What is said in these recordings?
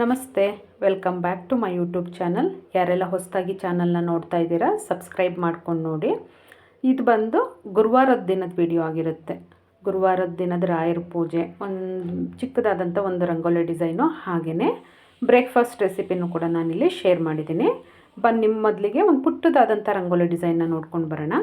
ನಮಸ್ತೆ welcome back to my YouTube channel ಯಾರೆಲ್ಲ ಹೊಸದಾಗಿ ಚಾನಲ್ನ ನೋಡ್ತಾ ಇದ್ದೀರಾ ಸಬ್ಸ್ಕ್ರೈಬ್ ಮಾಡ್ಕೊಂಡು ನೋಡಿ. ಇದು ಬಂದು ಗುರುವಾರದ ದಿನದ ವಿಡಿಯೋ ಆಗಿರುತ್ತೆ. ಗುರುವಾರದ ದಿನದ ರಾಯರ ಪೂಜೆ. ಒಂದು ಚಿಕ್ಕದಾದಂಥ ಒಂದು ರಂಗೋಲಿ ಡಿಸೈನು ಹಾಗೆಯೇ ಬ್ರೇಕ್ಫಾಸ್ಟ್ ರೆಸಿಪಿನೂ ಕೂಡ ನಾನಿಲ್ಲಿ ಶೇರ್ ಮಾಡಿದ್ದೀನಿ. ಬನ್ನಿ ನಿಮ್ಮ ಮೊದಲಿಗೆ ಒಂದು ಪುಟ್ಟದಾದಂಥ ರಂಗೋಲಿ ಡಿಸೈನ್ನ ನೋಡ್ಕೊಂಡು ಬರೋಣ.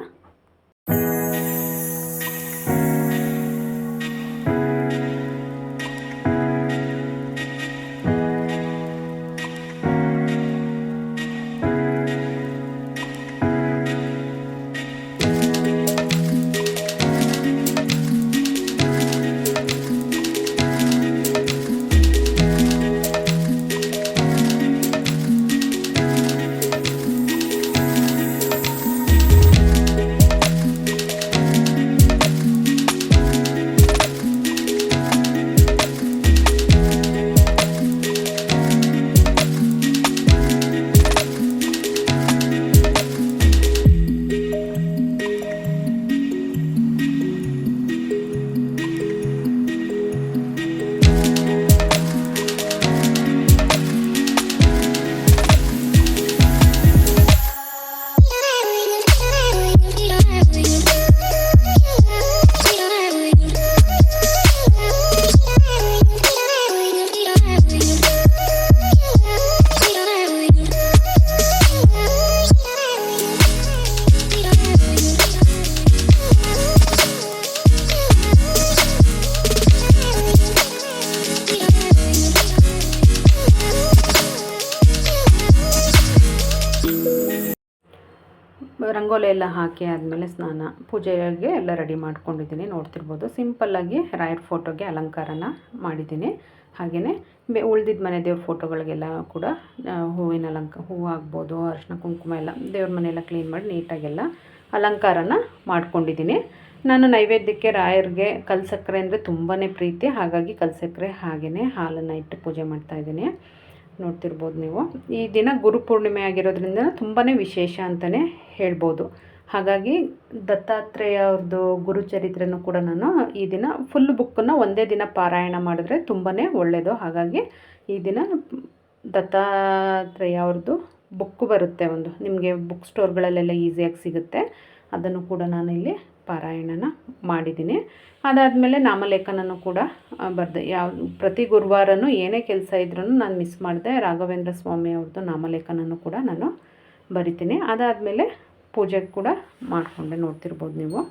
ರಂಗೋಲಿ ಎಲ್ಲ ಹಾಕಿ ಆದಮೇಲೆ ಸ್ನಾನ, ಪೂಜೆಗೆ ಎಲ್ಲ ರೆಡಿ ಮಾಡ್ಕೊಂಡಿದ್ದೀನಿ, ನೋಡ್ತಿರ್ಬೋದು. ಸಿಂಪಲ್ಲಾಗಿ ರಾಯರ್ ಫೋಟೋಗೆ ಅಲಂಕಾರನ ಮಾಡಿದ್ದೀನಿ. ಹಾಗೆಯೇ ಬೆ ಉಳ್ದಿದ್ದ ಮನೆ ದೇವ್ರ ಫೋಟೋಗಳಿಗೆಲ್ಲ ಕೂಡ ಹೂವಿನ ಅಲಂಕ, ಹೂವು ಆಗ್ಬೋದು, ಅರಿಶಿನ, ಕುಂಕುಮ ಎಲ್ಲ ದೇವ್ರ ಮನೆಯೆಲ್ಲ ಕ್ಲೀನ್ ಮಾಡಿ ನೀಟಾಗೆಲ್ಲ ಅಲಂಕಾರನ ಮಾಡ್ಕೊಂಡಿದ್ದೀನಿ. ನಾನು ನೈವೇದ್ಯಕ್ಕೆ ರಾಯರಿಗೆ ಕಲ್ಸಕ್ಕರೆ ಅಂದರೆ ತುಂಬಾ ಪ್ರೀತಿ. ಹಾಗಾಗಿ ಕಲ್ಸಕ್ಕರೆ ಹಾಗೆಯೇ ಹಾಲನ್ನು ಇಟ್ಟು ಪೂಜೆ ಮಾಡ್ತಾಯಿದ್ದೀನಿ ನೋಡ್ತಿರ್ಬೋದು ನೀವು. ಈ ದಿನ ಗುರುಪೂರ್ಣಿಮೆ ಆಗಿರೋದ್ರಿಂದ ತುಂಬಾ ವಿಶೇಷ ಅಂತಲೇ ಹೇಳ್ಬೋದು. ಹಾಗಾಗಿ ದತ್ತಾತ್ರೇಯ ಅವ್ರದ್ದು ಗುರುಚರಿತ್ರೆನೂ ಕೂಡ ನಾನು ಈ ದಿನ ಫುಲ್ ಬುಕ್ಕನ್ನು ಒಂದೇ ದಿನ ಪಾರಾಯಣ ಮಾಡಿದ್ರೆ ತುಂಬಾ ಒಳ್ಳೆಯದು ಹಾಗಾಗಿ ಈ ದಿನ ದತ್ತಾತ್ರೇಯ ಅವ್ರದ್ದು ಬುಕ್ ಬರುತ್ತೆ ಒಂದು. ನಿಮಗೆ ಬುಕ್ ಸ್ಟೋರ್ಗಳಲ್ಲೆಲ್ಲ ಈಸಿಯಾಗಿ ಸಿಗುತ್ತೆ. ಅದನ್ನು ಕೂಡ ನಾನು ಇಲ್ಲಿ ಪಾರಾಯಣನ ಮಾಡಿದ್ದೀನಿ. ಅದಾದಮೇಲೆ ನಾಮಲೇಖನನೂ ಕೂಡ ಬರೆದೆ. ಯಾವ, ಪ್ರತಿ ಗುರುವಾರನೂ ಏನೇ ಕೆಲಸ ಇದ್ರೂ ನಾನು ಮಿಸ್ ಮಾಡಿದೆ. ರಾಘವೇಂದ್ರ ಸ್ವಾಮಿ ಅವ್ರದ್ದು ನಾಮಲೇಖನನೂ ಕೂಡ ನಾನು ಬರಿತೀನಿ. ಅದಾದಮೇಲೆ ಪೂಜೆ ಕೂಡ ಮಾಡಿಕೊಂಡೆ ನೋಡ್ತಿರ್ಬೋದು ನೀವು.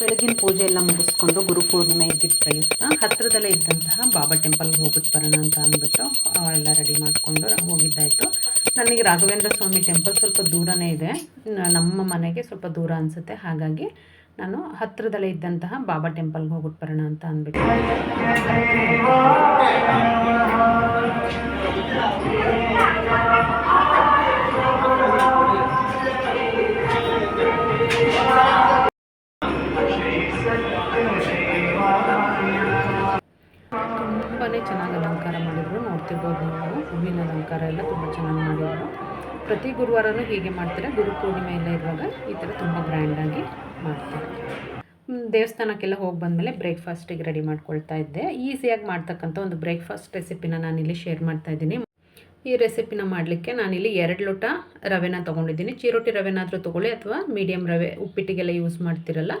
ಬೆಳಗಿನ ಪೂಜೆ ಎಲ್ಲ ಮುಗಿಸ್ಕೊಂಡು ಗುರುಪೂರ್ಣಿಮೆ ಇದ್ದಿದ್ದ ಪ್ರಯುಕ್ತ ಹತ್ತಿರದಲ್ಲೇ ಇದ್ದಂತಹ ಬಾಬಾ ಟೆಂಪಲ್ಗೆ ಹೋಗುತ್ತೆ ಬರೋಣ ಅಂತ ಅಂದ್ಬಿಟ್ಟು ಎಲ್ಲ ರೆಡಿ ಮಾಡಿಕೊಂಡು ಹೋಗಿದ್ದಾಯಿತು. ನನಗೆ ರಾಘವೇಂದ್ರ ಸ್ವಾಮಿ ಟೆಂಪಲ್ ಸ್ವಲ್ಪ ದೂರನೇ ಇದೆ. ನಮ್ಮ ಮನೆಗೆ ಸ್ವಲ್ಪ ದೂರ ಅನಿಸುತ್ತೆ. ಹಾಗಾಗಿ ನಾನು ಹತ್ತಿರದಲ್ಲೇ ಇದ್ದಂತಹ ಬಾಬಾ ಟೆಂಪಲ್ಗೆ ಹೋಗ್ಬಿಟ್ಟು ಬರೋಣ ಅಂತ ಅಂದ್ಬಿಟ್ಟು. ಪ್ರತಿ ಗುರುವಾರನೂ ಹೀಗೆ ಮಾಡ್ತಾರೆ? ಗುರು ಪೂರ್ಣಿಮೆ ಎಲ್ಲ ಇರುವಾಗ ಈ ಥರ ತುಂಬ ಗ್ರ್ಯಾಂಡಾಗಿ ಮಾಡ್ತಾರೆ? ದೇವಸ್ಥಾನಕ್ಕೆಲ್ಲ ಹೋಗಿ ಬಂದಮೇಲೆ ಬ್ರೇಕ್ಫಾಸ್ಟಿಗೆ ರೆಡಿ ಮಾಡ್ಕೊಳ್ತಾ ಇದ್ದೆ. ಈಸಿಯಾಗಿ ಮಾಡ್ತಕ್ಕಂಥ ಒಂದು ಬ್ರೇಕ್ಫಾಸ್ಟ್ ರೆಸಿಪಿನ ನಾನಿಲ್ಲಿ ಶೇರ್ ಮಾಡ್ತಾ ಇದ್ದೀನಿ. ಈ ರೆಸಿಪಿನ ಮಾಡಲಿಕ್ಕೆ ನಾನಿಲ್ಲಿ ಎರಡು ಲೋಟ ರವೆನ ತೊಗೊಂಡಿದ್ದೀನಿ. ಚಿರೋಟಿ ರವೆನಾದರೂ ತೊಗೊಳ್ಳಿ ಅಥವಾ ಮೀಡಿಯಮ್ ರವೆ ಉಪ್ಪಿಟ್ಟಿಗೆಲ್ಲ ಯೂಸ್ ಮಾಡ್ತಿರಲ್ಲ,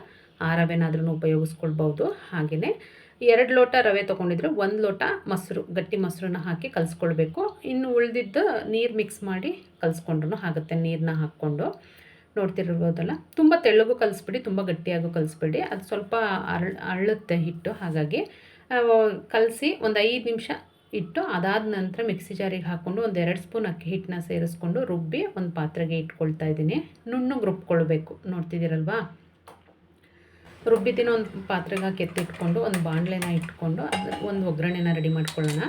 ಆ ರವೆನಾದ್ರೂ ಉಪಯೋಗಿಸ್ಕೊಳ್ಬೋದು. ಹಾಗೆಯೇ ಎರಡು ಲೋಟ ರವೆ ತೊಗೊಂಡಿದ್ರೆ. ಒಂದು ಲೋಟ ಮೊಸರು, ಗಟ್ಟಿ ಮೊಸರನ್ನ ಹಾಕಿ ಕಲಿಸ್ಕೊಳ್ಬೇಕು. ಇನ್ನು ಉಳಿದಿದ್ದು ನೀರು ಮಿಕ್ಸ್ ಮಾಡಿ ಕಲಿಸ್ಕೊಂಡ್ರು ಆಗುತ್ತೆ ನೀರನ್ನ ಹಾಕ್ಕೊಂಡು. ನೋಡ್ತಿರ್ಬೋದಲ್ಲ? ತುಂಬ ತೆಳ್ಳಗೂ ಕಲಿಸ್ಬಿಡಿ, ತುಂಬ ಗಟ್ಟಿಯಾಗೂ ಕಲಿಸ್ಬೇಡಿ. ಅದು ಸ್ವಲ್ಪ ಅರಳ್ ಅರಳುತ್ತೆ ಹಿಟ್ಟು, ಹಾಗಾಗಿ ಕಲಸಿ ಒಂದು ಐದು ನಿಮಿಷ ಇಟ್ಟು ಅದಾದ ನಂತರ ಮಿಕ್ಸಿ ಜಾರಿಗೆ ಹಾಕ್ಕೊಂಡು ಒಂದು ಎರಡು ಸ್ಪೂನ್ ಅಕ್ಕಿ ಹಿಟ್ಟನ್ನ ಸೇರಿಸ್ಕೊಂಡು ರುಬ್ಬಿ ಒಂದು ಪಾತ್ರೆಗೆ ಇಟ್ಕೊಳ್ತಾ ಇದ್ದೀನಿ. ನುಣ್ಣಗೆ ರುಬ್ಕೊಳ್ಬೇಕು. ನೋಡ್ತಿದ್ದೀರಲ್ವಾ? ರುಬ್ಬಿದಿನ ಒಂದು ಪಾತ್ರೆಗೆ ಹಾಕಿ ಎತ್ತಿಟ್ಕೊಂಡು, ಒಂದು ಬಾಣಲೆನ ಇಟ್ಕೊಂಡು ಅದು ಒಂದು ಒಗ್ಗರಣೆನ ರೆಡಿ ಮಾಡ್ಕೊಳ್ಳೋಣ.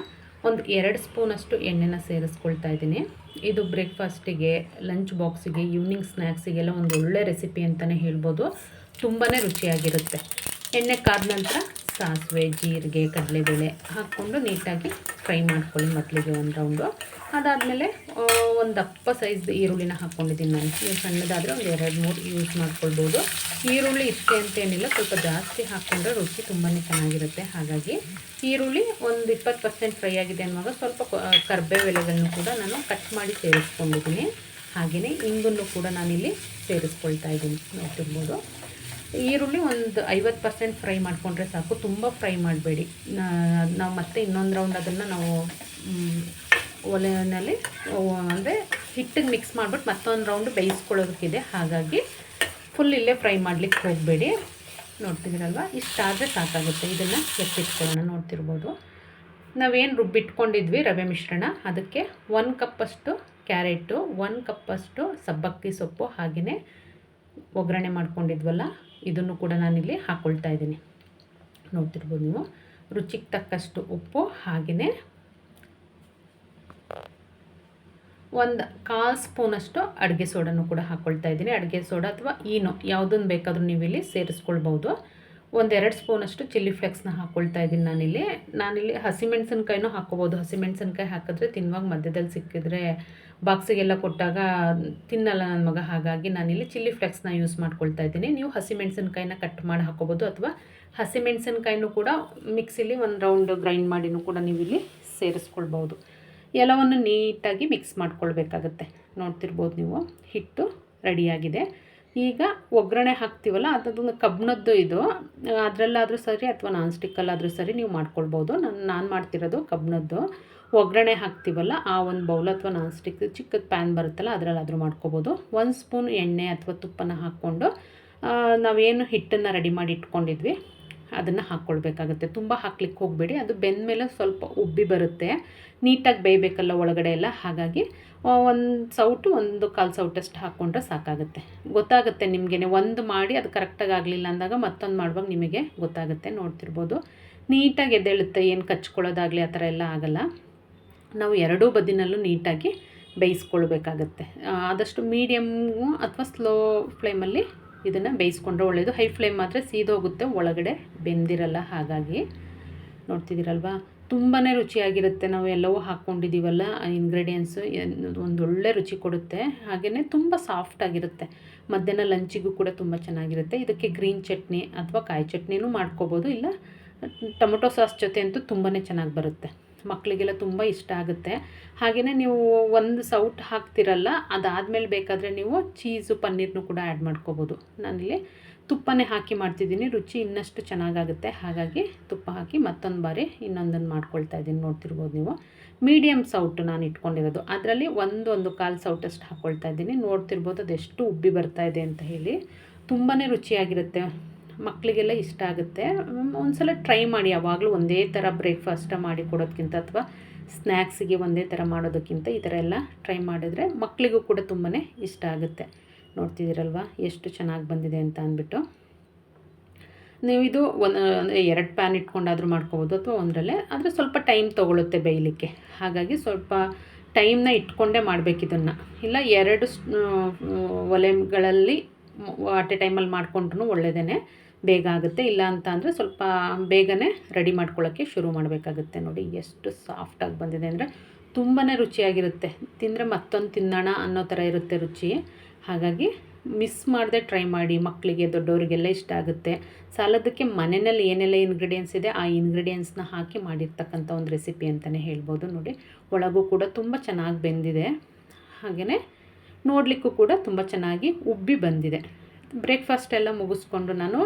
ಒಂದು ಎರಡು ಸ್ಪೂನಷ್ಟು ಎಣ್ಣೆನ ಸೇರಿಸ್ಕೊಳ್ತಾ ಇದ್ದೀನಿ. ಇದು ಬ್ರೇಕ್ಫಾಸ್ಟಿಗೆ ಲಂಚ್ ಬಾಕ್ಸಿಗೆ ಈವ್ನಿಂಗ್ ಸ್ನ್ಯಾಕ್ಸಿಗೆಲ್ಲ ಒಂದು ಒಳ್ಳೆ ರೆಸಿಪಿ ಅಂತಲೇ ಹೇಳ್ಬೋದು. ತುಂಬಾ ರುಚಿಯಾಗಿರುತ್ತೆ. ಎಣ್ಣೆ ಕಾದ ನಂತರ ಸಾಸಿವೆ, ಜೀರಿಗೆ, ಕಡಲೆಬೇಳೆ ಹಾಕ್ಕೊಂಡು ನೀಟಾಗಿ ಫ್ರೈ ಮಾಡ್ಕೊಳ್ಳಿ ಮೊದಲಿಗೆ ಒಂದು ರೌಂಡು ಅದಾದಮೇಲೆ ಒಂದು ದಪ್ಪ ಸೈಜ್ ಈರುಳ್ಳಿನ ಹಾಕ್ಕೊಂಡಿದ್ದೀನಿ ನಾನು. ಸಣ್ಣದಾದರೆ ಒಂದು ಎರಡು ಮೂರು ಯೂಸ್ ಮಾಡ್ಕೊಳ್ಬೋದು. ಈರುಳ್ಳಿ ಇಷ್ಟೇ ಅಂತೇನಿಲ್ಲ, ಸ್ವಲ್ಪ ಜಾಸ್ತಿ ಹಾಕ್ಕೊಂಡ್ರೆ ರುಚಿ ತುಂಬಾ ಚೆನ್ನಾಗಿರುತ್ತೆ. ಹಾಗಾಗಿ ಈರುಳ್ಳಿ ಒಂದು ಇಪ್ಪತ್ತು ಪರ್ಸೆಂಟ್ ಫ್ರೈ ಆಗಿದೆ ಅನ್ನುವಾಗ ಸ್ವಲ್ಪ ಕರ್ಬೇವು ಎಲೆಗಳನ್ನು ಕೂಡ ನಾನು ಕಟ್ ಮಾಡಿ ಸೇರಿಸ್ಕೊಂಡಿದ್ದೀನಿ. ಹಾಗೆಯೇ ಇಂಗನ್ನು ಕೂಡ ನಾನಿಲ್ಲಿ ಸೇರಿಸ್ಕೊಳ್ತಾ ಇದ್ದೀನಿ ನೋಡ್ತಿರ್ಬೋದು. ಈರುಳ್ಳಿ ಒಂದು ಐವತ್ತು ಪರ್ಸೆಂಟ್ ಫ್ರೈ ಮಾಡಿಕೊಂಡ್ರೆ ಸಾಕು, ತುಂಬ ಫ್ರೈ ಮಾಡಬೇಡಿ. ನಾವು ಮತ್ತೆ ಇನ್ನೊಂದು ರೌಂಡ್ ಅದನ್ನು ನಾವು ಒಲೆಯಲ್ಲಿ ಅಂದರೆ ಹಿಟ್ಟಿಗೆ ಮಿಕ್ಸ್ ಮಾಡಿಬಿಟ್ಟು ಮತ್ತೊಂದು ರೌಂಡ್ ಬೇಯಿಸ್ಕೊಳ್ಳೋದಕ್ಕಿದೆ. ಹಾಗಾಗಿ ಫುಲ್ ಇಲ್ಲೇ ಫ್ರೈ ಮಾಡಲಿಕ್ಕೆ ಹೋಗಬೇಡಿ. ನೋಡ್ತಿದ್ದೀರಲ್ವ? ಇಷ್ಟಾದರೆ ಸಾಕಾಗುತ್ತೆ. ಇದನ್ನು ಎತ್ತಿಟ್ಕೊಳ್ಳೋಣ, ನೋಡ್ತಿರ್ಬೋದು. ನಾವೇನು ರುಬ್ಬಿಟ್ಕೊಂಡಿದ್ವಿ ರವೆ ಮಿಶ್ರಣ. ಅದಕ್ಕೆ ಒಂದು ಕಪ್ಪಷ್ಟು ಕ್ಯಾರೆಟು ಒಂದು ಕಪ್ಪಷ್ಟು ಸಬ್ಬಕ್ಕಿ ಸೊಪ್ಪು ಹಾಗೆಯೇ ಒಗ್ಗರಣೆ ಮಾಡ್ಕೊಂಡಿದ್ವಲ್ಲ, ಇದನ್ನು ಕೂಡ ನಾನಿಲ್ಲಿ ಹಾಕ್ಕೊಳ್ತಾ ಇದ್ದೀನಿ. ನೋಡ್ತಿರ್ಬೋದು ನೀವು. ರುಚಿಗೆ ತಕ್ಕಷ್ಟು ಉಪ್ಪು ಹಾಗೆಯೇ ಒಂದು ಕಾಲು ಸ್ಪೂನಷ್ಟು ಅಡುಗೆ ಸೋಡನ್ನು ಕೂಡ ಹಾಕ್ಕೊಳ್ತಾ ಇದ್ದೀನಿ. ಅಡುಗೆ ಸೋಡಾ ಅಥವಾ ಈನೋ ಯಾವುದನ್ನು ಬೇಕಾದರೂ ನೀವು ಇಲ್ಲಿ ಸೇರಿಸ್ಕೊಳ್ಬೋದು ಒಂದೆರಡು ಸ್ಪೂನಷ್ಟು ಚಿಲ್ಲಿ ಫ್ಲೆಕ್ಸ್ನ ಹಾಕ್ಕೊಳ್ತಾ ಇದ್ದೀನಿ ನಾನಿಲ್ಲಿ. ನಾನಿಲ್ಲಿ ಹಸಿಮೆಣ್ಸಿನ್ಕಾಯಿನೂ ಹಾಕ್ಕೋಬೋದು ಹಸಿಮೆಣ್ಸಿನ್ಕಾಯಿ ಹಾಕಿದ್ರೆ ತಿನ್ನುವಾಗ ಮಧ್ಯದಲ್ಲಿ ಸಿಕ್ಕಿದ್ರೆ ಬಾಕ್ಸಿಗೆಲ್ಲ ಕೊಟ್ಟಾಗ ತಿನ್ನಲ್ಲ ನನ್ನ ಮಗ. ಹಾಗಾಗಿ ನಾನಿಲ್ಲಿ ಚಿಲ್ಲಿ ಫ್ಲೆಕ್ಸ್ನ ಯೂಸ್ ಮಾಡ್ಕೊಳ್ತಾ ಇದ್ದೀನಿ. ನೀವು ಹಸಿಮೆಣ್ಸಿನ್ಕಾಯಿನ ಕಟ್ ಮಾಡಿ ಹಾಕೋಬೋದು ಅಥವಾ ಹಸಿಮೆಣಸಿನಕಾಯಿನೂ ಕೂಡ ಮಿಕ್ಸಿಲಿ ಒಂದು ರೌಂಡ್ ಗ್ರೈಂಡ್ ಮಾಡಿನೂ ಕೂಡ ನೀವು ಇಲ್ಲಿ ಸೇರಿಸ್ಕೊಳ್ಬೋದು ಎಲ್ಲವನ್ನು ನೀಟಾಗಿ ಮಿಕ್ಸ್ ಮಾಡ್ಕೊಳ್ಬೇಕಾಗತ್ತೆ. ನೋಡ್ತಿರ್ಬೋದು ನೀವು, ಹಿಟ್ಟು ರೆಡಿಯಾಗಿದೆ. ಈಗ ಒಗ್ಗರಣೆ ಹಾಕ್ತೀವಲ್ಲ ಅದೊಂದು ಕಬ್ಬಿಣದ್ದು ಇದು. ಅದರಲ್ಲಾದರೂ ಸರಿ ಅಥವಾ ನಾನ್ ಸ್ಟಿಕ್ಕಲ್ಲಾದರೂ ಸರಿ ನೀವು ಮಾಡ್ಕೊಳ್ಬೋದು. ನಾನು ನಾನು ಮಾಡ್ತಿರೋದು ಕಬ್ಬಿಣದ್ದು ಒಗ್ಗರಣೆ ಹಾಕ್ತೀವಲ್ಲ, ಆ ಒಂದು ಬೌಲ್ ಅಥವಾ ನಾನ್ ಸ್ಟಿಕ್ ಚಿಕ್ಕದ ಪ್ಯಾನ್ ಬರುತ್ತಲ್ಲ, ಅದರಲ್ಲಾದರೂ ಮಾಡ್ಕೊಬೋದು ಒಂದು ಸ್ಪೂನ್ ಎಣ್ಣೆ ಅಥವಾ ತುಪ್ಪನ ಹಾಕ್ಕೊಂಡು ನಾವೇನು ಹಿಟ್ಟನ್ನು ರೆಡಿ ಮಾಡಿ ಇಟ್ಕೊಂಡಿದ್ವಿ. ಅದನ್ನು ಹಾಕ್ಕೊಳ್ಬೇಕಾಗುತ್ತೆ. ತುಂಬ ಹಾಕ್ಲಿಕ್ಕೆ ಹೋಗಬೇಡಿ. ಅದು ಬೆಂದ ಮೇಲೆ ಸ್ವಲ್ಪ ಉಬ್ಬಿ ಬರುತ್ತೆ. ನೀಟಾಗಿ ಬೇಯಬೇಕಲ್ಲ ಒಳಗಡೆ ಎಲ್ಲ. ಹಾಗಾಗಿ ಒಂದು ಸೌಟು, ಒಂದು ಕಾಲು ಸೌಟಷ್ಟು ಹಾಕ್ಕೊಂಡ್ರೆ ಸಾಕಾಗುತ್ತೆ. ಗೊತ್ತಾಗುತ್ತೆ ನಿಮಗೇ ಒಂದು ಮಾಡಿ ಅದು ಕರೆಕ್ಟಾಗಿ ಆಗಲಿಲ್ಲ ಅಂದಾಗ ಮತ್ತೊಂದು ಮಾಡುವಾಗ ನಿಮಗೆ ಗೊತ್ತಾಗುತ್ತೆ. ನೋಡ್ತಿರ್ಬೋದು. ನೀಟಾಗಿ ಎದ್ದೇಳುತ್ತೆ. ಏನು ಕಚ್ಕೊಳ್ಳೋದಾಗಲಿ ಆ ಥರ ಎಲ್ಲ ಆಗಲ್ಲ. ನಾವು ಎರಡೂ ಬದಿನಲ್ಲೂ ನೀಟಾಗಿ ಬೇಯಿಸ್ಕೊಳ್ಬೇಕಾಗತ್ತೆ. ಆದಷ್ಟು ಮೀಡಿಯಮ್ಮು ಅಥವಾ ಸ್ಲೋ ಫ್ಲೇಮಲ್ಲಿ ಇದನ್ನು ಬೇಯಿಸ್ಕೊಂಡ್ರೆ ಒಳ್ಳೆಯದು ಹೈ ಫ್ಲೇಮ್ ಮಾತ್ರ ಸೀದೋಗುತ್ತೆ, ಒಳಗಡೆ ಬೆಂದಿರಲ್ಲ ಹಾಗಾಗಿ. ನೋಡ್ತಿದ್ದೀರಲ್ವಾ? ತುಂಬಾ ರುಚಿಯಾಗಿರುತ್ತೆ. ನಾವು ಎಲ್ಲವೂ ಹಾಕ್ಕೊಂಡಿದ್ದೀವಲ್ಲ ಇಂಗ್ರೀಡಿಯೆಂಟ್ಸು ಒಂದೊಳ್ಳೆ ರುಚಿ ಕೊಡುತ್ತೆ. ಹಾಗೆಯೇ ತುಂಬ ಸಾಫ್ಟಾಗಿರುತ್ತೆ ಮಧ್ಯಾಹ್ನ ಲಂಚಿಗೂ ಕೂಡ ತುಂಬ ಚೆನ್ನಾಗಿರುತ್ತೆ. ಇದಕ್ಕೆ ಗ್ರೀನ್ ಚಟ್ನಿ ಅಥವಾ ಕಾಯಿ ಚಟ್ನಿನೂ ಮಾಡ್ಕೋಬೋದು. ಇಲ್ಲ, ಟೊಮೊಟೊ ಸಾಸ್ ಜೊತೆ ಅಂತೂ ತುಂಬಾ ಚೆನ್ನಾಗಿ ಬರುತ್ತೆ. ಮಕ್ಕಳಿಗೆಲ್ಲ ತುಂಬ ಇಷ್ಟ ಆಗುತ್ತೆ. ಹಾಗೆಯೇ ನೀವು ಒಂದು ಸೌಟ್ ಹಾಕ್ತಿರಲ್ಲ, ಅದಾದಮೇಲೆ ಬೇಕಾದರೆ ನೀವು ಚೀಸು, ಪನ್ನೀರ್ನು ಕೂಡ ಆ್ಯಡ್ ಮಾಡ್ಕೋಬೋದು. ನಾನಿಲ್ಲಿ ತುಪ್ಪನೇ ಹಾಕಿ ಮಾಡ್ತಿದ್ದೀನಿ, ರುಚಿ ಇನ್ನಷ್ಟು ಚೆನ್ನಾಗಾಗುತ್ತೆ. ಹಾಗಾಗಿ ತುಪ್ಪ ಹಾಕಿ ಮತ್ತೊಂದು ಬಾರಿ ಇನ್ನೊಂದನ್ನು ಮಾಡ್ಕೊಳ್ತಾ ಇದ್ದೀನಿ, ನೋಡ್ತಿರ್ಬೋದು ನೀವು. ಮೀಡಿಯಮ್ ಸೌಟು ನಾನು ಇಟ್ಕೊಂಡಿರೋದು. ಅದರಲ್ಲಿ ಒಂದೊಂದು ಒಂದು ಕಾಲು ಸೌಟಷ್ಟು ಹಾಕ್ಕೊಳ್ತಾ ಇದ್ದೀನಿ. ನೋಡ್ತಿರ್ಬೋದು ಅದೆಷ್ಟು ಉಬ್ಬಿ ಬರ್ತಾ ಇದೆ ಅಂತ ಹೇಳಿ. ತುಂಬಾ ರುಚಿಯಾಗಿರುತ್ತೆ. ಮಕ್ಕಳಿಗೆಲ್ಲ ಇಷ್ಟ ಆಗುತ್ತೆ. ಒಂದ್ಸಲ ಟ್ರೈ ಮಾಡಿ, ಯಾವಾಗಲೂ ಒಂದೇ ಥರ ಬ್ರೇಕ್ಫಾಸ್ಟ ಮಾಡಿ ಕೊಡೋದಕ್ಕಿಂತ ಅಥವಾ ಸ್ನ್ಯಾಕ್ಸಿಗೆ ಒಂದೇ ಥರ ಮಾಡೋದಕ್ಕಿಂತ ಈ ಥರ ಎಲ್ಲ ಟ್ರೈ ಮಾಡಿದ್ರೆ ಮಕ್ಕಳಿಗೂ ಕೂಡ ತುಂಬಾ ಇಷ್ಟ ಆಗುತ್ತೆ. ನೋಡ್ತಿದ್ದೀರಲ್ವ? ಎಷ್ಟು ಚೆನ್ನಾಗಿ ಬಂದಿದೆ ಅಂತ ಅಂದ್ಬಿಟ್ಟು. ನೀವು ಇದು ಒಂದು ಎರಡು ಪ್ಯಾನ್ ಇಟ್ಕೊಂಡಾದರೂ ಮಾಡ್ಕೋಬೋದು ಅಥವಾ ಒಂದರಲ್ಲೇ, ಆದರೆ ಸ್ವಲ್ಪ ಟೈಮ್ ತೊಗೊಳುತ್ತೆ ಬೇಯಲಿಕ್ಕೆ. ಹಾಗಾಗಿ ಸ್ವಲ್ಪ ಟೈಮ್ನ ಇಟ್ಕೊಂಡೇ ಮಾಡಬೇಕು ಇದನ್ನು ಇಲ್ಲ, ಎರಡು ಒಲೆಗಳಲ್ಲಿ ಅಟ್ ಎ ಟೈಮಲ್ಲಿ ಮಾಡಿಕೊಂಡ್ರೂ ಒಳ್ಳೆಯದೇ ಬೇಗ ಆಗುತ್ತೆ. ಇಲ್ಲ ಅಂತ ಅಂದರೆ ಸ್ವಲ್ಪ ಬೇಗನೆ ರೆಡಿ ಮಾಡ್ಕೊಳ್ಳೋಕ್ಕೆ ಶುರು ಮಾಡಬೇಕಾಗುತ್ತೆ ನೋಡಿ. ಎಷ್ಟು ಸಾಫ್ಟಾಗಿ ಬಂದಿದೆ ಅಂದರೆ ತುಂಬಾ ರುಚಿಯಾಗಿರುತ್ತೆ. ತಿಂದರೆ ಮತ್ತೊಂದು ತಿನ್ನೋಣ ಅನ್ನೋ ಥರ ಇರುತ್ತೆ ರುಚಿ. ಹಾಗಾಗಿ ಮಿಸ್ ಮಾಡದೆ ಟ್ರೈ ಮಾಡಿ. ಮಕ್ಕಳಿಗೆ ದೊಡ್ಡವರಿಗೆಲ್ಲ ಇಷ್ಟ ಆಗುತ್ತೆ. ಸಾಲದಕ್ಕೆ ಮನೆಯಲ್ಲಿ ಏನೆಲ್ಲ ಇಂಗ್ರೀಡಿಯೆಂಟ್ಸ್ ಇದೆ, ಆ ಇಂಗ್ರೀಡಿಯೆಂಟ್ಸ್ನ ಹಾಕಿ ಮಾಡಿರ್ತಕ್ಕಂಥ ಒಂದು ರೆಸಿಪಿ ಅಂತಲೇ ಹೇಳ್ಬೋದು ನೋಡಿ. ಒಳಗೂ ಕೂಡ ತುಂಬ ಚೆನ್ನಾಗಿ ಬೆಂದಿದೆ. ಹಾಗೆಯೇ ನೋಡಲಿಕ್ಕೂ ಕೂಡ ತುಂಬ ಚೆನ್ನಾಗಿ ಉಬ್ಬಿ ಬಂದಿದೆ. ಬ್ರೇಕ್ಫಾಸ್ಟ್ ಎಲ್ಲ ಮುಗಿಸ್ಕೊಂಡು ನಾನು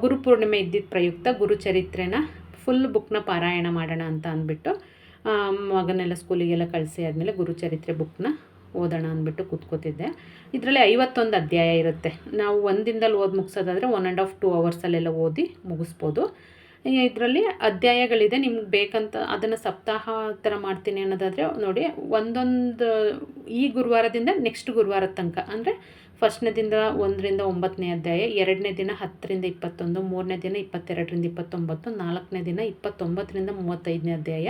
ಗುರುಪೂರ್ಣಿಮೆ ಇದ್ದಿದ್ದ ಪ್ರಯುಕ್ತ ಗುರುಚರಿತ್ರೆನ ಫುಲ್ ಬುಕ್ನ ಪಾರಾಯಣ ಮಾಡೋಣ ಅಂತ ಅಂದ್ಬಿಟ್ಟು ಮಗನೆಲ್ಲ ಸ್ಕೂಲಿಗೆಲ್ಲ ಕಳಿಸಿ ಆದಮೇಲೆ ಗುರುಚರಿತ್ರೆ ಬುಕ್ನ ಓದೋಣ ಅಂದ್ಬಿಟ್ಟು ಕೂತ್ಕೋತಿದ್ದೆ. ಇದರಲ್ಲಿ ಐವತ್ತೊಂದು ಅಧ್ಯಾಯ ಇರುತ್ತೆ. ನಾವು ಒಂದಿಂದಲ್ಲಿ ಓದಿ ಮುಗಿಸೋದಾದರೆ ಒನ್ ಆ್ಯಂಡ್ ಆಫ್ ಟೂ ಅವರ್ಸಲ್ಲೆಲ್ಲ ಓದಿ ಮುಗಿಸ್ಬೋದು. ಇದರಲ್ಲಿ ಅಧ್ಯಾಯಗಳಿದೆ. ನಿಮ್ಗೆ ಬೇಕಂತ ಅದನ್ನು ಸಪ್ತಾಹ ಥರ ಮಾಡ್ತೀನಿ ಅನ್ನೋದಾದರೆ ನೋಡಿ, ಒಂದೊಂದು ಈ ಗುರುವಾರದಿಂದ ನೆಕ್ಸ್ಟ್ ಗುರುವಾರದ ತನಕ, ಅಂದರೆ ಫಸ್ಟ್ನೇ ದಿನ ಒಂದರಿಂದ ಒಂಬತ್ತನೇ ಅಧ್ಯಾಯ, ಎರಡನೇ ದಿನ ಹತ್ತರಿಂದ ಇಪ್ಪತ್ತೊಂದು, ಮೂರನೇ ದಿನ ಇಪ್ಪತ್ತೆರಡರಿಂದ ಇಪ್ಪತ್ತೊಂಬತ್ತು, ನಾಲ್ಕನೇ ದಿನ ಇಪ್ಪತ್ತೊಂಬತ್ತರಿಂದ ಮೂವತ್ತೈದನೇ ಅಧ್ಯಾಯ,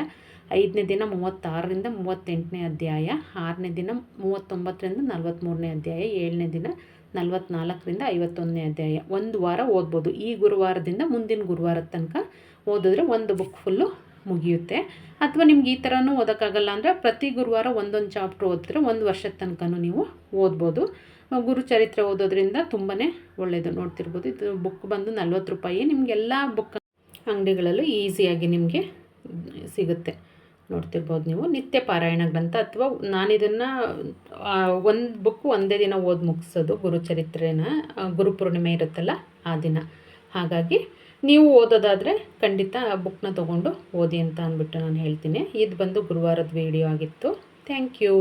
ಐದನೇ ದಿನ ಮೂವತ್ತಾರರಿಂದ ಮೂವತ್ತೆಂಟನೇ ಅಧ್ಯಾಯ, ಆರನೇ ದಿನ ಮೂವತ್ತೊಂಬತ್ತರಿಂದ ನಲವತ್ತ್ಮೂರನೇ ಅಧ್ಯಾಯ, ಏಳನೇ ದಿನ ನಲ್ವತ್ನಾಲ್ಕರಿಂದ ಐವತ್ತೊಂದನೇ ಅಧ್ಯಾಯ. ಒಂದು ವಾರ ಓದ್ಬೋದು. ಈ ಗುರುವಾರದಿಂದ ಮುಂದಿನ ಗುರುವಾರದ ತನಕ ಓದಿದ್ರೆ ಒಂದು ಬುಕ್ ಫುಲ್ಲು ಮುಗಿಯುತ್ತೆ. ಅಥವಾ ನಿಮ್ಗೆ ಈ ಥರನೂ ಓದೋಕ್ಕಾಗಲ್ಲ ಅಂದರೆ ಪ್ರತಿ ಗುರುವಾರ ಒಂದೊಂದು ಚಾಪ್ಟ್ರ್ ಓದಿದ್ರೆ ಒಂದು ವರ್ಷದ ತನಕನೂ ನೀವು ಓದ್ಬೋದು. ಗುರುಚರಿತ್ರೆ ಓದೋದ್ರಿಂದ ತುಂಬಾ ಒಳ್ಳೆಯದು ನೋಡ್ತಿರ್ಬೋದು. ಇದು ಬುಕ್ ಬಂದು ನಲ್ವತ್ತು ರೂಪಾಯಿ. ನಿಮಗೆಲ್ಲ ಬುಕ್ ಅಂಗಡಿಗಳಲ್ಲೂ ಈಸಿಯಾಗಿ ನಿಮಗೆ ಸಿಗುತ್ತೆ. ನೋಡ್ತಿರ್ಬೋದು ನೀವು. ನಿತ್ಯ ಪಾರಾಯಣ ಗ್ರಂಥ ಅಥವಾ ನಾನಿದನ್ನು ಒಂದು ಬುಕ್ ಒಂದೇ ದಿನ ಓದಿ ಮುಗಿಸೋದು ಗುರುಚರಿತ್ರೆನ ಗುರು ಗುರುಪೂರ್ಣಿಮೆ ಇರುತ್ತಲ್ಲ ಆ ದಿನ. ಹಾಗಾಗಿ ನೀವು ಓದೋದಾದರೆ ಖಂಡಿತ ಆ ಬುಕ್ನ ತೊಗೊಂಡು ಓದಿ ಅಂತ ಅಂದ್ಬಿಟ್ಟು ನಾನು ಹೇಳ್ತೀನಿ. ಇದು ಬಂದು ಗುರುವಾರದ ವಿಡಿಯೋ ಆಗಿತ್ತು. Thank you